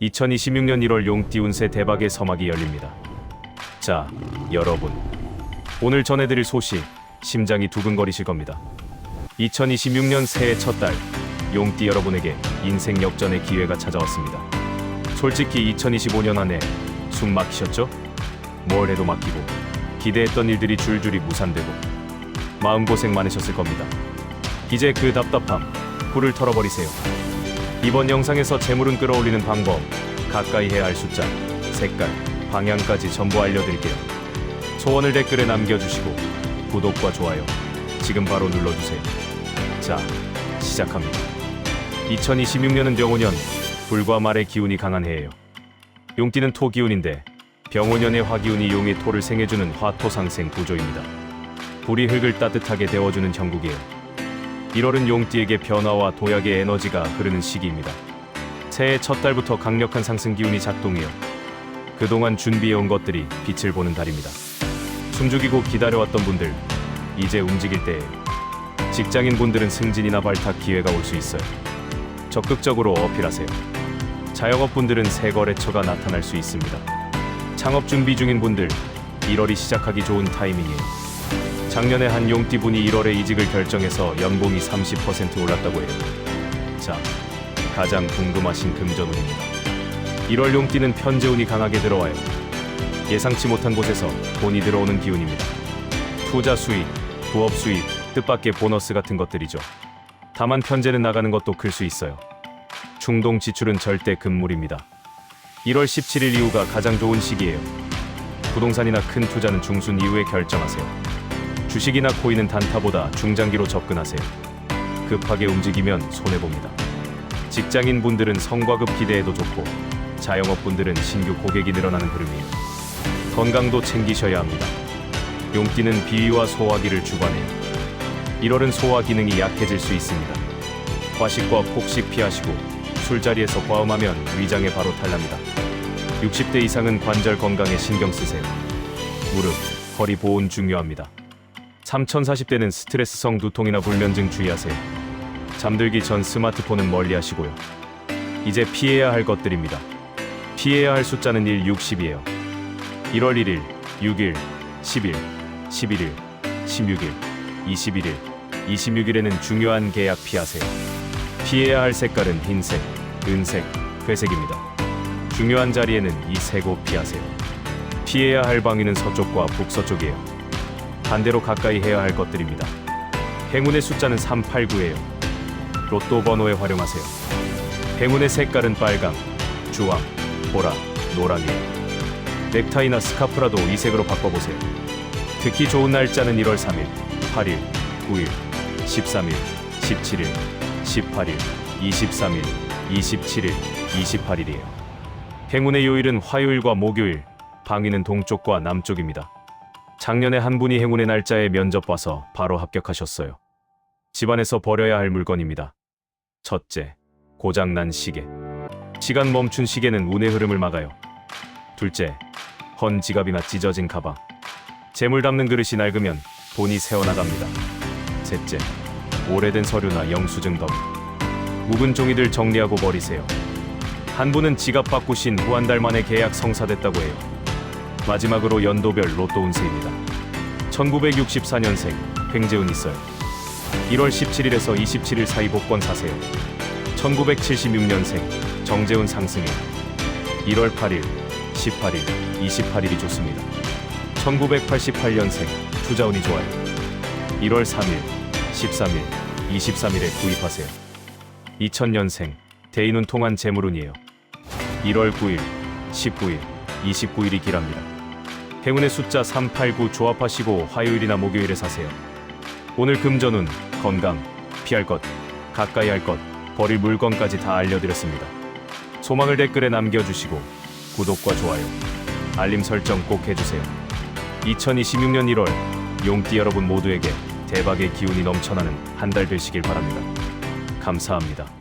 2026년 1월 용띠 운세 대박의 서막이 열립니다. 자, 여러분. 오늘 전해드릴 소식, 심장이 두근거리실 겁니다. 2026년 새해 첫 달, 용띠 여러분에게 인생 역전의 기회가 찾아왔습니다. 솔직히 2025년 한 해 숨 막히셨죠? 뭘 해도 막히고, 기대했던 일들이 줄줄이 무산되고, 마음고생 많으셨을 겁니다. 이제 그 답답함, 꿀을 털어버리세요. 이번 영상에서 재물은 끌어올리는 방법, 가까이 해야 할 숫자, 색깔, 방향까지 전부 알려드릴게요. 소원을 댓글에 남겨주시고 구독과 좋아요 지금 바로 눌러주세요. 자, 시작합니다. 2026년은 병오년, 불과 말의 기운이 강한 해예요. 용띠는 토 기운인데 병오년의 화기운이 용의 토를 생해주는 화토상생 구조입니다. 불이 흙을 따뜻하게 데워주는 형국이에요. 1월은 용띠에게 변화와 도약의 에너지가 흐르는 시기입니다. 새해 첫 달부터 강력한 상승 기운이 작동해요. 그동안 준비해온 것들이 빛을 보는 달입니다. 숨죽이고 기다려왔던 분들, 이제 움직일 때예요. 직장인 분들은 승진이나 발탁 기회가 올 수 있어요. 적극적으로 어필하세요. 자영업 분들은 새 거래처가 나타날 수 있습니다. 창업 준비 중인 분들, 1월이 시작하기 좋은 타이밍이에요. 작년에 한 용띠 분이 1월에 이직을 결정해서 연봉이 30% 올랐다고 해요. 자, 가장 궁금하신 금전운입니다. 1월 용띠는 편재운이 강하게 들어와요. 예상치 못한 곳에서 돈이 들어오는 기운입니다. 투자 수익, 부업 수익, 뜻밖의 보너스 같은 것들이죠. 다만 편제는 나가는 것도 클 수 있어요. 충동 지출은 절대 금물입니다. 1월 17일 이후가 가장 좋은 시기예요. 부동산이나 큰 투자는 중순 이후에 결정하세요. 주식이나 코인은 단타보다 중장기로 접근하세요. 급하게 움직이면 손해봅니다. 직장인 분들은 성과급 기대해도 좋고 자영업 분들은 신규 고객이 늘어나는 흐름이에요. 건강도 챙기셔야 합니다. 용띠는 비위와 소화기를 주관해요. 1월은 소화 기능이 약해질 수 있습니다. 과식과 폭식 피하시고 술자리에서 과음하면 위장에 바로 탈납니다. 60대 이상은 관절 건강에 신경 쓰세요. 무릎, 허리 보온 중요합니다. 3040대는 스트레스성 두통이나 불면증 주의하세요. 잠들기 전 스마트폰은 멀리 하시고요. 이제 피해야 할 것들입니다. 피해야 할 숫자는 1, 60이에요. 1월 1일, 6일, 10일, 11일, 16일, 21일, 26일에는 중요한 계약 피하세요. 피해야 할 색깔은 흰색, 은색, 회색입니다. 중요한 자리에는 이 세고 피하세요. 피해야 할 방위는 서쪽과 북서쪽이에요. 반대로 가까이 해야 할 것들입니다. 행운의 숫자는 389예요. 로또 번호에 활용하세요. 행운의 색깔은 빨강, 주황, 보라, 노랑이에요. 넥타이나 스카프라도 이 색으로 바꿔보세요. 특히 좋은 날짜는 1월 3일, 8일, 9일, 13일, 17일, 18일, 23일, 27일, 28일이에요. 행운의 요일은 화요일과 목요일, 방위는 동쪽과 남쪽입니다. 작년에 한 분이 행운의 날짜에 면접 봐서 바로 합격하셨어요. 집안에서 버려야 할 물건입니다. 첫째, 고장난 시계. 시간 멈춘 시계는 운의 흐름을 막아요. 둘째, 헌 지갑이나 찢어진 가방. 재물 담는 그릇이 낡으면 돈이 새어나갑니다. 셋째, 오래된 서류나 영수증 더미. 묵은 종이들 정리하고 버리세요. 한 분은 지갑 바꾸신 후 한 달 만에 계약 성사됐다고 해요. 마지막으로 연도별 로또 운세입니다. 1964년생 횡재운 있어요. 1월 17일에서 27일 사이 복권 사세요. 1976년생 정재운 상승해요. 1월 8일, 18일, 28일이 좋습니다. 1988년생 투자운이 좋아요. 1월 3일, 13일, 23일에 구입하세요. 2000년생 대인운 통한 재물운이에요. 1월 9일, 19일, 29일이 길합니다. 행운의 숫자 389 조합하시고 화요일이나 목요일에 사세요. 오늘 금전운, 건강, 피할 것, 가까이 할 것, 버릴 물건까지 다 알려드렸습니다. 소망을 댓글에 남겨주시고 구독과 좋아요, 알림 설정 꼭 해주세요. 2026년 1월 용띠 여러분 모두에게 대박의 기운이 넘쳐나는 한 달 되시길 바랍니다. 감사합니다.